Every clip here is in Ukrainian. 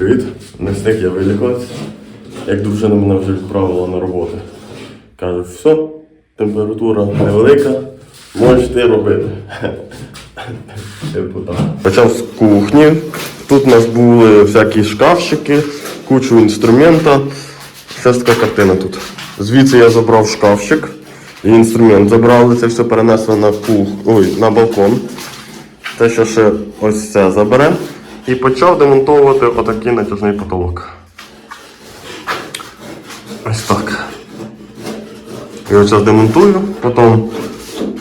привіт. Не встиг я вилікуватися. Як дружина мене вже відправила на роботу. Каже, все, температура невелика, можеш ти робити. Типу. Почав з кухні. Тут у нас були всякі шкафчики, кучу інструмента. Ж така картина тут. Звідси я забрав шкафчик і інструмент забрали, це все перенесли на кух... Ой, на балкон. Те, що ще ось це забере. І почав демонтовувати отакий натяжний потолок. Ось так. Я зараз демонтую, потім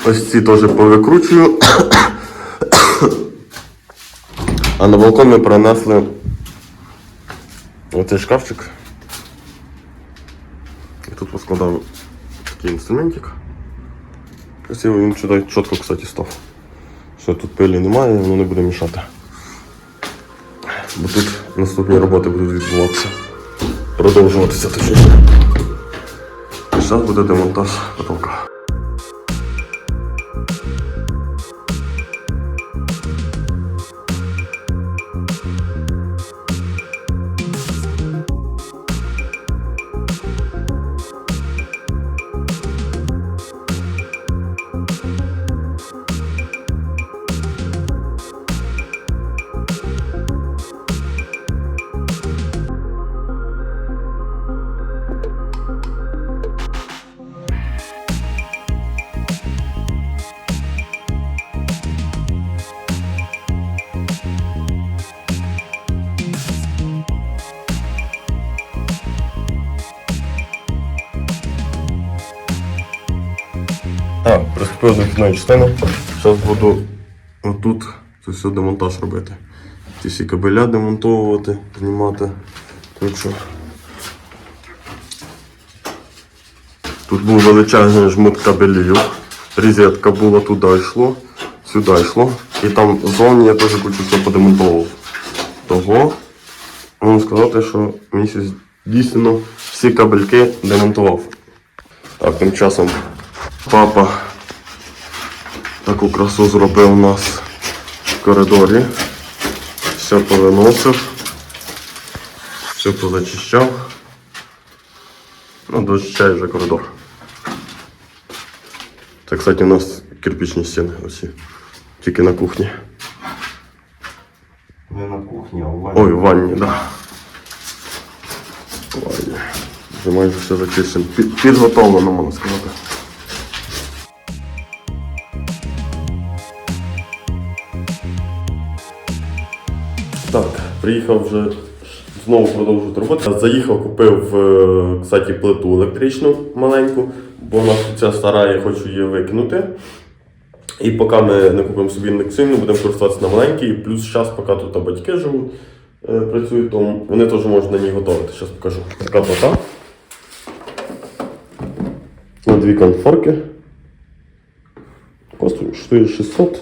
ось ці теж повикручую. А на балкон ми перенесли оцей шкафчик. І тут поскладав такий інструментик. Красиво він чітко, кстати, став. Що тут пилі немає, воно не буде мішати. Бо тут наступні роботи будуть відбуватися. Продовжуватися точніше. Зараз буде демонтаж потолка. Так, приступив до частини. Зараз буду отут це все демонтаж робити. Ці всі кабеля демонтовувати, знімати. Так що Тут був величезний жмут кабелів. Різетка була туди йшло, сюди йшло. І там зовні я теж кучу все подемонтовував. Того можу сказати, що місяць дійсно всі кабельки демонтував. Так, тим часом папа таку красу зробив у нас в коридорі. Все повиносив, все позачищав. Ну, дочищає вже коридор. Це, кстати, у нас кирпичні стіни оці. Тільки на кухні. Не на кухні, а в ванні. Ой, в ванні, так. Да. Вже майже все зачищено. Під- Підготовлено, можна сказати. Приїхав вже знову продовжувати роботу. Заїхав, купив, е, кстати, плиту електричну маленьку, бо тут ця стара, я хочу її викинути. І поки ми не купимо собі індексивну, будемо користуватися на маленькій. Плюс зараз, поки тут батьки живуть, е, працюють, то вони теж можуть на ній готувати. Зараз покажу. Така плита. На дві конфорки. Коштує 600.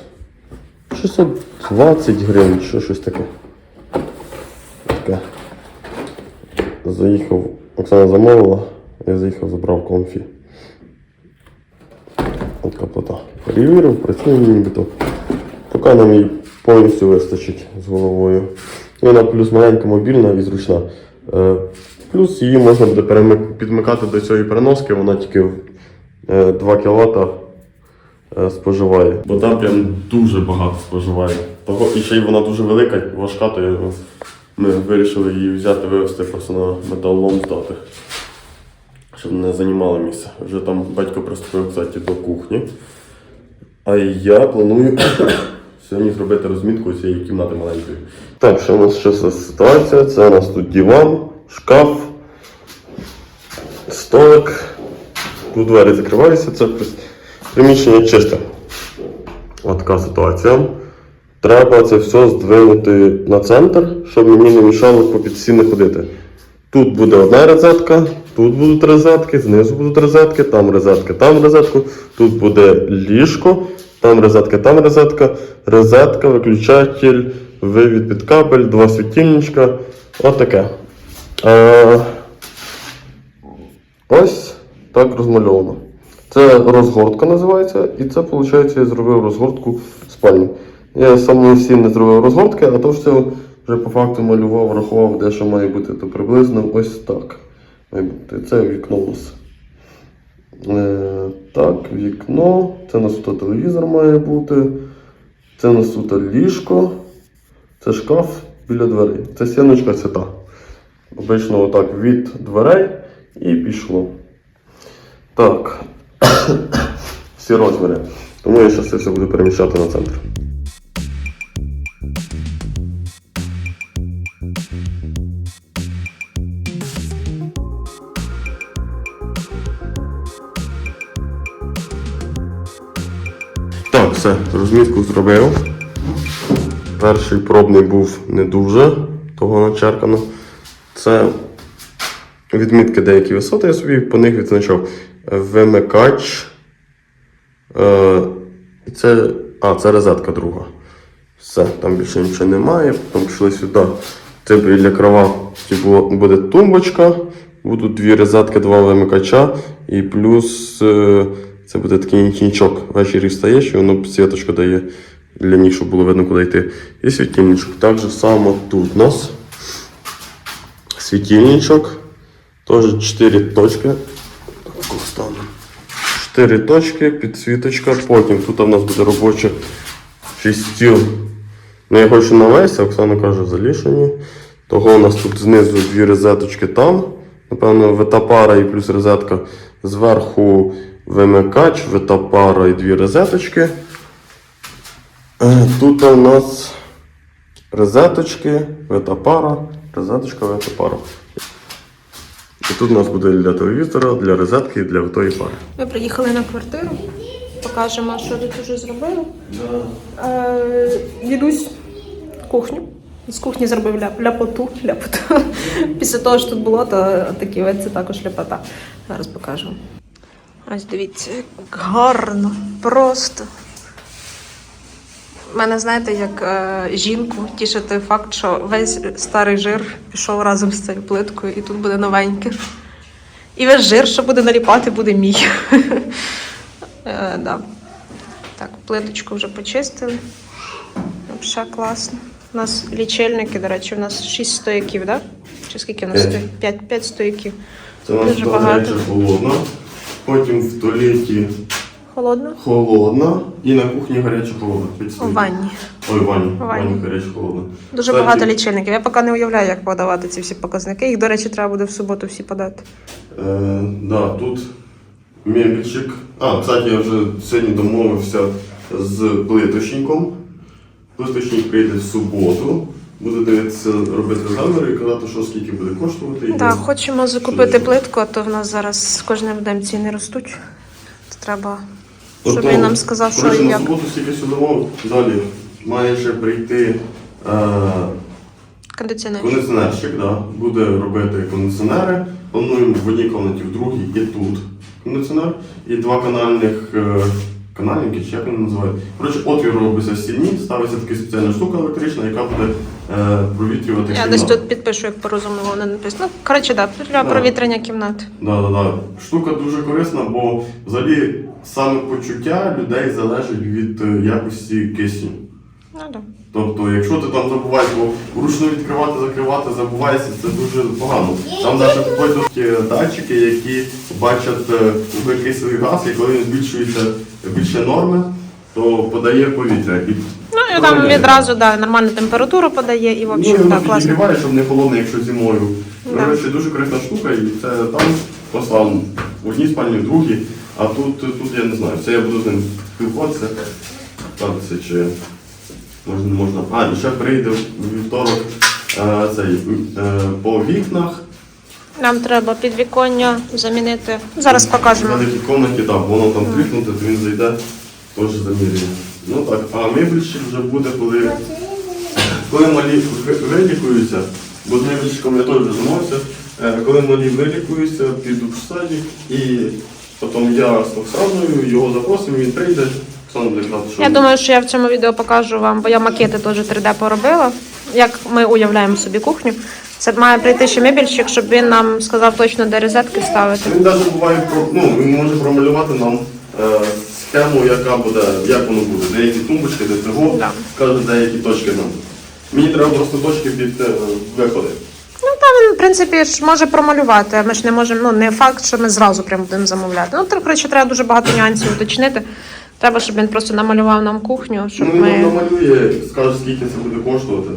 620 гривень, що щось таке. Таке. Заїхав, Оксана замовила, я заїхав, забрав конфі. От така плита. Перевірив, працює нібито. Поки нам її повністю вистачить з головою. І вона плюс маленька, мобільна і зручна. Е, Плюс її можна буде підмикати до цієї переноски, вона тільки е, 2 кВт е, споживає. Бо там прям дуже багато споживає. Того, і ще й вона дуже велика, важка, то я, ми вирішили її взяти, вивезти просто на металолом здати щоб не займало місце. Вже там батько приступив, кстати, до кухні. А я планую сьогодні зробити розмітку цієї кімнати маленької. Так, що у нас ще за ситуація? Це у нас тут диван, шкаф, столик. Тут двері закриваються, це приміщення чисте. От така ситуація. Треба це все здвинути на центр, щоб мені не мішало по підстіни ходити. Тут буде одна розетка, тут будуть розетки, знизу будуть розетки, там розетки, там розетку, тут буде ліжко, там розетка, там розетка, розетка, виключатель, вивід під кабель, два світильничка. Отаке. Е, ось так розмальовано. Це розгортка називається, і це, виходить, я зробив розгортку спальні. Я сам не всі не зробив розгортки, а то все, вже по факту малював, рахував, де що має бути, то приблизно ось так. Це вікно у нас. Е, так, вікно. Це у нас тут телевізор має бути. Це у нас тут ліжко. Це шкаф біля дверей. Це стіночка, це та. Обично отак від дверей і пішло. Так. Всі розміри. Тому я зараз все буду переміщати на центр. Все, розмітку зробив. Перший пробний був не дуже, того начеркано. Це відмітки деякі висоти, я собі по них відзначав. Вимикач. Е, і це. А, це розетка друга. Все, там більше нічого немає. Потім пішли сюди. Це біля крова типу, буде тумбочка. Будуть дві розетки, два вимикача. І плюс е, це буде такий нічничок. Ввечері встаєш і воно підсвіточку дає для них, щоб було видно, куди йти. І світильничок. Так же само тут у нас світильничок. Теж 4 точки. Так, стану. 4 точки, підсвіточка. Потім тут у нас буде робоча стіл. Ну, я хочу на весь, а Оксана каже, залішені. Того у нас тут знизу дві розеточки там. Напевно, витапара і плюс розетка. Зверху вимикач, витапара і дві розеточки. Е, Тут у нас розеточки, витапара, розеточка, витапара. І тут у нас буде для телевізора, для розетки і для тої пари. Ми приїхали на квартиру, покажемо, що тут вже зробили. Е, Дідусь кухню. З кухні зробив ля- ляпоту. ляпоту. Після того, що тут було, то такі це також ляпота. Зараз покажу. Ось дивіться, як гарно, просто. Мене, знаєте, як е, жінку тішить той факт, що весь старий жир пішов разом з цією плиткою, і тут буде новеньке. І весь жир, що буде наліпати, буде мій. Е, да. Так, плиточку вже почистили. Взагалі класно. У нас лічильники, до речі, у нас 6 стояків, так? Да? Чи скільки у нас стоїть? 5, 5 стояків. Це у нас багато. Потім в туалеті Холодно? холодна і на кухні гаряча холодна. У ванні. Ой, в ванні. В ванні. ванні гаряча холодна. Дуже Кстати, багато лічильників. Я поки не уявляю, як подавати ці всі показники. Їх, до речі, треба буде в суботу всі подати. Е, да, тут мебельчик. А, кстати, я вже сьогодні домовився з плиточником. Плиточник прийде в суботу. Буде дивитися, робити заміри і казати, що скільки буде коштувати. Так, хочемо закупити плитку, а то в нас зараз з кожним днем ціни ростуть. То треба, щоб він нам сказав, що і як. суботу стільки все. Далі має ще прийти е, Кондиціонер. кондиціонерщик, да. буде робити кондиціонери. Плануємо в одній кімнаті, в другій і тут кондиціонер. І два канальних е, канальники, чи як вони називають. Коротше, отвір робиться в стіні, ставиться така спеціальна штука електрична, яка буде провітрювати Я кімнату. десь тут підпишу, як по-розумному не написано. Ну, коротше, да, для Да. провітряння кімнати. Да, да, да. Штука дуже корисна, бо взагалі саме почуття людей залежить від е, якості кисню. Ну, да. Тобто, якщо ти там забуваєш, бо вручну відкривати, закривати, забуваєшся, це дуже погано. Там навіть такі датчики, які бачать е, вуглекислий газ, і коли він збільшується більше норми, то подає повітря. І Ну, там відразу да, нормальну температуру подає і в ну, общем, так, класно. підігріває, щоб не холодно, якщо зимою. Да. Коротше, дуже корисна штука, і це там послав в одній спальні, в другій, а тут, тут я не знаю. Це я буду з ним спілкуватися. Так, це чи можна, можна. А, і ще прийде у вівторок е, цей, е, по вікнах. Нам треба підвіконня замінити. Зараз покажемо. В великій кімнаті, так, воно там трикнуте, то він зайде, теж замірює. Ну так, а мебельщик вже буде, коли, коли малі вилікуються, бо з мебельщиком я теж займався, Е, коли малі вилікуються, підуть в садик, і потім я з Оксаною його запросимо, він прийде, Оксана буде казати, що Я думаю, що я в цьому відео покажу вам, бо я макети теж 3D поробила. Як ми уявляємо собі кухню. Це має прийти ще мебельщик, щоб він нам сказав точно, де розетки ставити. Він навіть буває ну він може промалювати нам е, схему, яка буде, як воно буде. Деякі тумбочки, де цього, каже, деякі точки нам. Мені треба просто точки під е, виходи. Ну там він, в принципі, ж може промалювати. Ми ж не можемо, ну не факт, що ми зразу прямо будемо замовляти. Ну, так, коротше, треба дуже багато нюансів уточнити. Треба, щоб він просто намалював нам кухню, щоб Ну, він ми. намалює, скаже, скільки це буде коштувати.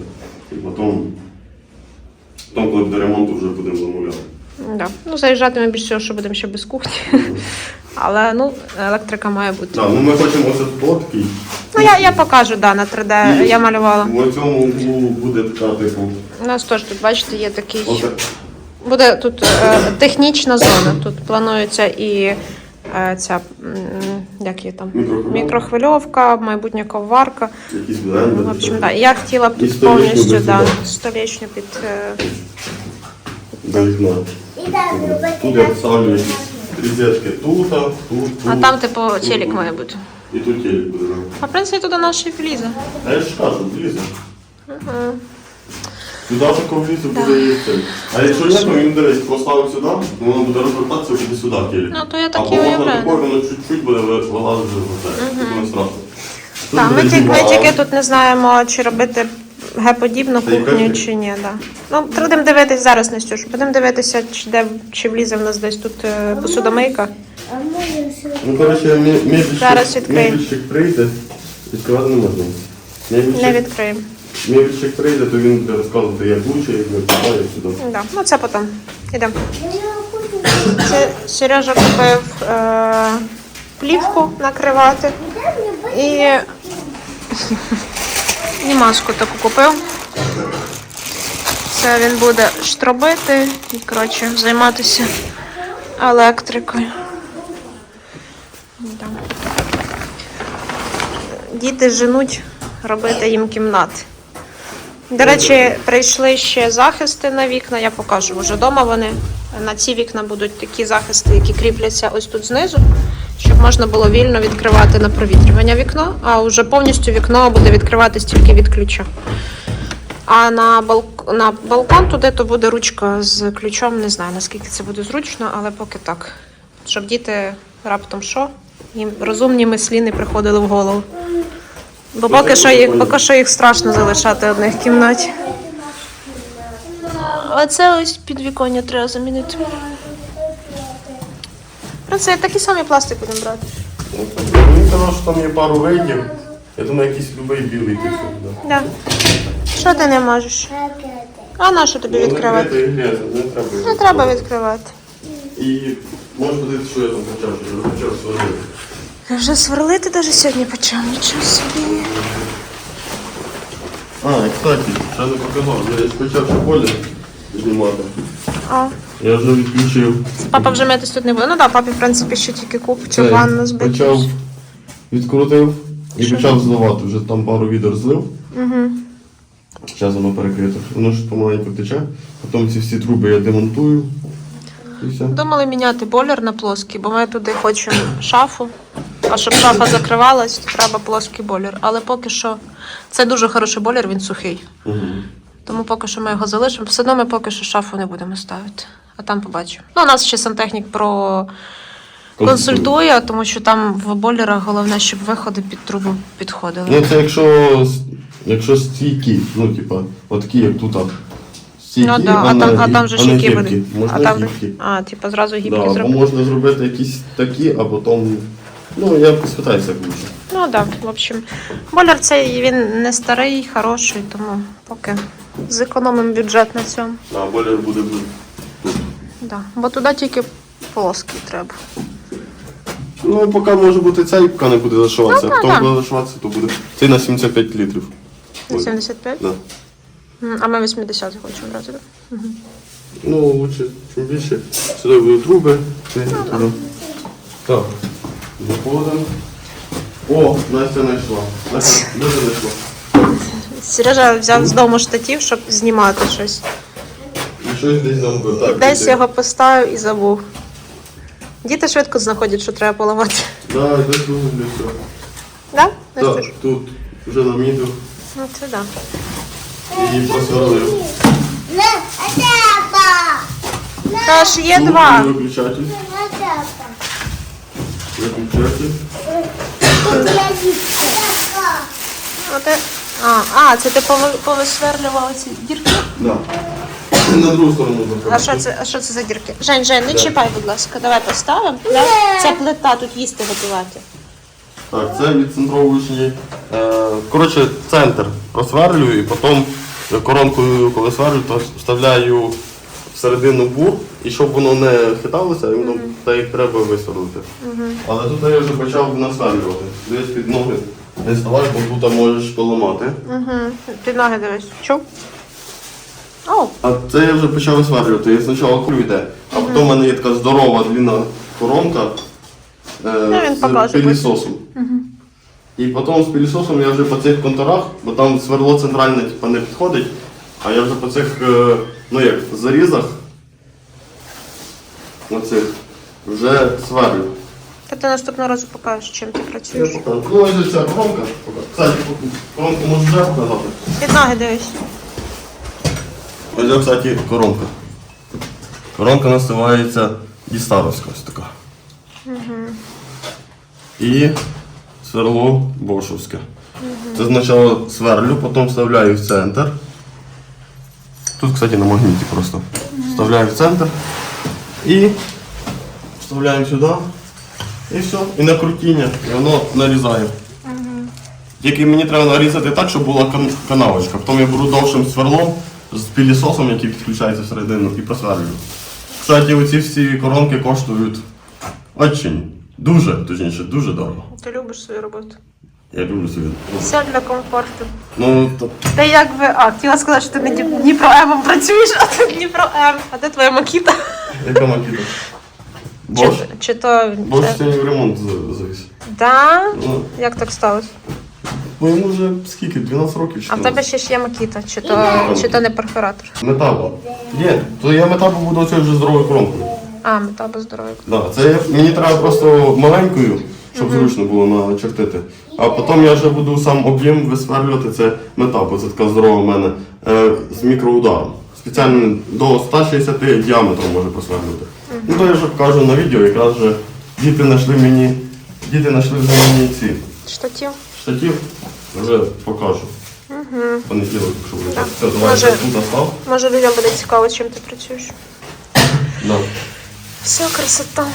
І потім, потім коли буде ремонту, вже будемо замовляти. Да. Ну, заїжджати ми більше що будемо ще без кухні. Але ну, електрика має бути. Так, ну ми хочемо ось тут такий. Ну, я, я покажу, да, на 3D я малювала. В цьому углу буде така, типу, У нас теж тут, бачите, є такий. отак. Буде тут е, технічна зона. Тут планується і е, ця м, як її там Мікрохвильовка. мікрохвильовка, майбутня коварка. Якісь блендери. общем, да. Я хотіла б І тут столішню повністю без да, сюди. столішню під. е, До вікна. Тут я ставлю розетки тут, тут, тут. А там, типу, телек має бути. І тут телек буде. А в принципі туди наші влізе. А я ж кажу, влізе. Туди такого влізе буде і цей. А якщо ні, то він дивись, поставив сюди, воно буде розвертатися буде сюди телек. Ну, то я так Або і можна уявляю. такою, воно чуть-чуть буде вилазити в це. Не страшно. Тут Так, ми буде тільки, ми диван. тільки тут не знаємо, чи робити Г-подібну кухню, чи ні. Да. Ну, будемо дивитись зараз, Настюш. Будемо дивитися, чи, де, чи влізе в нас десь тут е, посудомийка. Ну, коротше, мі- мебельщик, Зараз відкриємо. мебельщик прийде, відкривати не можна. Мебельщик, Не відкриємо. мебельщик прийде, то він буде розказувати, як лучше, як не як сюди. Да. Ну, це потім. Ідемо. Це Сережа купив е, плівку накривати і, і маску таку купив. Це він буде штробити і коротше займатися електрикою. Діти женуть робити їм кімнати. До речі, прийшли ще захисти на вікна. Я покажу вже вдома вони. На ці вікна будуть такі захисти, які кріпляться ось тут знизу, щоб можна було вільно відкривати на провітрювання вікно, а вже повністю вікно буде відкриватись тільки від ключа. А на, балк... на балкон туди то буде ручка з ключом. Не знаю наскільки це буде зручно, але поки так. Щоб діти раптом що, їм розумні мислі не приходили в голову. Бо поки що їх, поки що їх страшно залишати одних в кімнаті. Оце ось підвіконня треба замінити. Про це такий самий пластик будемо брати. Ну, так. Мені що там є пару видів. Я думаю, якийсь любий білий підсуд. Да. Да. Що ти не можеш? А на що тобі Ну, відкривати? Не грязно, не треба. його Не треба відкривати. І можеш подивитися, що я там почав, що я почав сварити. Вже сверлити навіть сьогодні почав, нічого собі. А, кстати, ще не показав, я почав ще поле знімати. Я вже відключив. папа вже митись тут не буде. Ну так, папі, в принципі, ще тільки купчу Цей, ванну збити. Почав, відкрутив і почав зливати. Вже там пару відер злив. Угу. Зараз воно перекрито. Воно ж помаленьку тече. Потім ці всі труби я демонтую. І все. Думали міняти бойлер на плоский, бо ми туди хочемо шафу. А щоб шафа закривалась, то треба плоский бойлер. Але поки що це дуже хороший бойлер, він сухий. Угу. Тому поки що ми його залишимо. Все одно ми поки що шафу не будемо ставити. А там побачимо. Ну, у нас ще сантехнік про консультує, тому що там в бойлерах головне, щоб виходи під трубу підходили. Ну це якщо, якщо стійкі, ну типа, отакі, як тут. а, Стійкі, Ну да, а не там, а там же а ж які будуть. Можна А там, гібкі. а, типу, зразу Да, гібкі або можна зробити якісь такі, а потім. Ну, я спитаюся як лучше. Ну так, да, в общем. Бойлер цей він не старий, хороший, тому поки зекономимо бюджет на цьому. А бойлер буде тут. Да. Бо туди тільки плоский треба. Ну, поки може бути цей, поки не буде зашиватися. Ну, а да, потім да. буде зашиватися, то буде. Цей на 75 літрів. На Ой, 75? Да. М, А ми 80 хочемо брати, так? Ну, лучше, чим більше. Сюди будуть труби. Це Ну, туди. Так. Заходимо. О, Настя знайшла. Настя, де ти знайшла? Сережа взяв з дому штатів, щоб знімати щось. І щось десь нам би так. Десь іде. його поставив і забув. Діти швидко знаходять, що треба поламати. Да, десь тут для всього. Да? Так, Настюш? тут вже намітив Ну це да. і просверлив. Тож є Тут два. Виключатель. Виключатель. Ну, ти А, а це ти пови- повисверлював ці дірки? Да. На другу сторону А що це, а що це за дірки? Жень, Жень, не чіпай, будь ласка, давай поставимо. Да? Це плита, тут їсти готувати. Так, це відцентровуєш її. Е, коротше, центр просверлюю і потім коронкою, коли сверлю, то вставляю всередину бур, і щоб воно не хиталося, воно так як треба висверлити. Але тут я вже почав насверлювати. Дивись під ноги не ставай, бо тут можеш поламати. Угу. Під ноги дивись. Чув? О, А це я вже почав висверлювати. І спочатку кру йде, а потім в мене є така здорова длинна коронка Ну, е, він з пилісосом. І потім з пилісосом я вже по цих контурах, бо там сверло центральне типу, не підходить, а я вже по цих е, ну як, зарізах оцих вже сверлю. Та ти наступного разу покажеш, чим ти Я працюєш. покажу. Ну ось ця коронка. Кстати, коронку можу вже показати. Під ноги дивись. Ось, кстати, коронка. Коронка називається Дістаровська ось така. І сверло Бошовське. Це спочатку сверлю, потім вставляю в центр. Тут, кстати, на магніті просто. Вставляю в центр і вставляємо сюди. І все. І на крутіння. І воно нарізає. Тільки мені треба нарізати так, щоб була кан- канавочка. Потім я беру довшим сверлом з пілісосом, який підключається всередину, і просверлюю. Кстати, оці всі коронки коштують очень, дуже, точніше, дуже дорого. Ти любиш свою роботу. Я люблю собі. Все для комфорту. Ну, то Ти як ви. А, хотіла сказати, що ти не Дні- Дніпро М працюєш, а ти Дніпро М. А де твоя макіта? яка макіта? Чи, чи то. Бош сьогодні в ремонт за- завіз. Да? Ну, Як так сталося? ну йому вже скільки? 12 років чи А в тебе ще ж є макіта, чи то, чи то не перфоратор? Метаба. Є, то я метабу буду оцею вже здоровою коронкою. А, метаба здоров'я. Да, це я- мені треба просто маленькою, щоб зручно було начертити. А потім я вже буду сам об'єм висверлювати. Це метапо, це така здорова в мене е, з мікроударом. Спеціально до 160 діаметром може просверлювати. Ну то я вже кажу на відео, якраз же діти знайшли мені, діти знайшли вже мені ці Штатів. штатів, вже покажу. Понеділок, якщо буде. Так. Все, давай Може- я тут став. Може людям буде цікаво, чим ти працюєш. Да. Все, красота.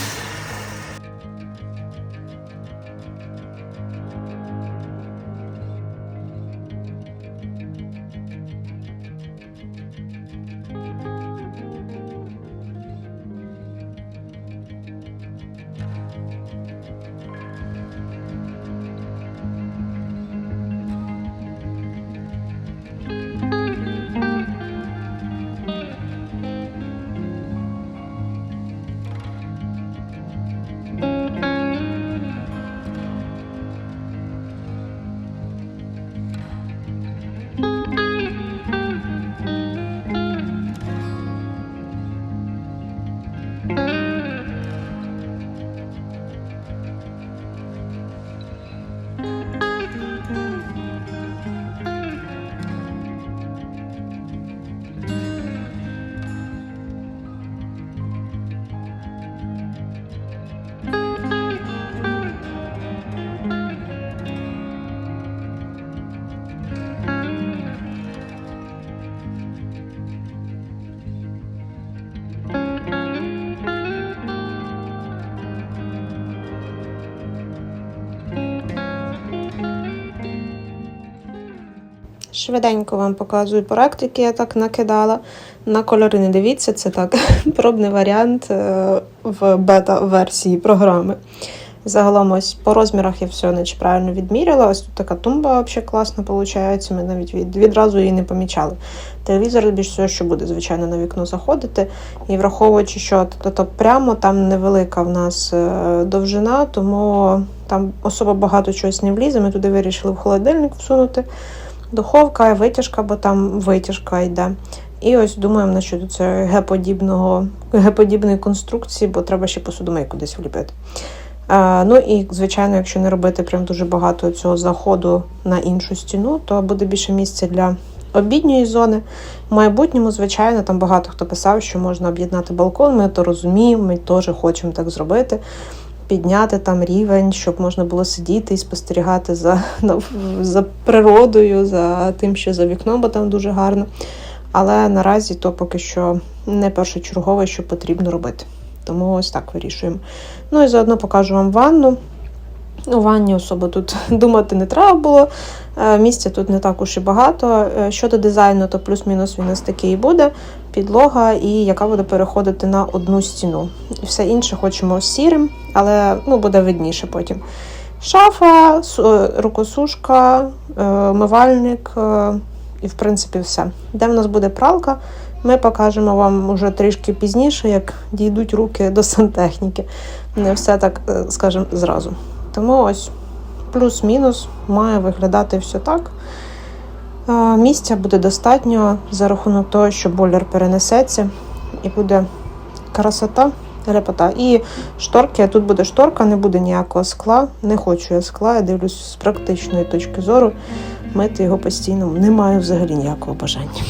Швиденько вам показую проект, який я так накидала. На кольори не дивіться, це так пробний варіант е, в бета-версії програми. Загалом ось по розмірах я все наче правильно відміряла. Ось тут така тумба взагалі класна виходить. Ми навіть від, відразу її не помічали. Телевізор більш всього, що буде, звичайно, на вікно заходити. І враховуючи, що тобто, прямо там невелика в нас е, довжина, тому там особо багато чогось не влізе. Ми туди вирішили в холодильник всунути. Духовка, витяжка, бо там витяжка йде. І ось думаємо насчет цього геподібного, геподібної конструкції, бо треба ще посудомийку десь вліпити. Ну і, звичайно, якщо не робити прям дуже багато цього заходу на іншу стіну, то буде більше місця для обідньої зони. В майбутньому, звичайно, там багато хто писав, що можна об'єднати балкон. Ми то розуміємо, ми теж хочемо так зробити. Підняти там рівень, щоб можна було сидіти і спостерігати за, нав- за природою, за тим, що за вікном, бо там дуже гарно. Але наразі то поки що не першочергове, що потрібно робити. Тому ось так вирішуємо. Ну і заодно покажу вам ванну. У ванні особо тут думати не треба було. Е, Місця тут не так уж і багато. Е, Щодо дизайну, то плюс-мінус він ось такий і буде. Підлога, і яка буде переходити на одну стіну. І все інше хочемо сірим, але ну, буде видніше потім. Шафа, е, рукосушка, мивальник і, в принципі, все. Де в нас буде пралка, ми покажемо вам уже трішки пізніше, як дійдуть руки до сантехніки. Не все так, скажемо, зразу. Тому ось плюс-мінус має виглядати все так. Місця буде достатньо за рахунок того, що бойлер перенесеться і буде красота, репота. І шторки, тут буде шторка, не буде ніякого скла. Не хочу я скла, я дивлюсь з практичної точки зору. Мити його постійно не маю взагалі ніякого бажання.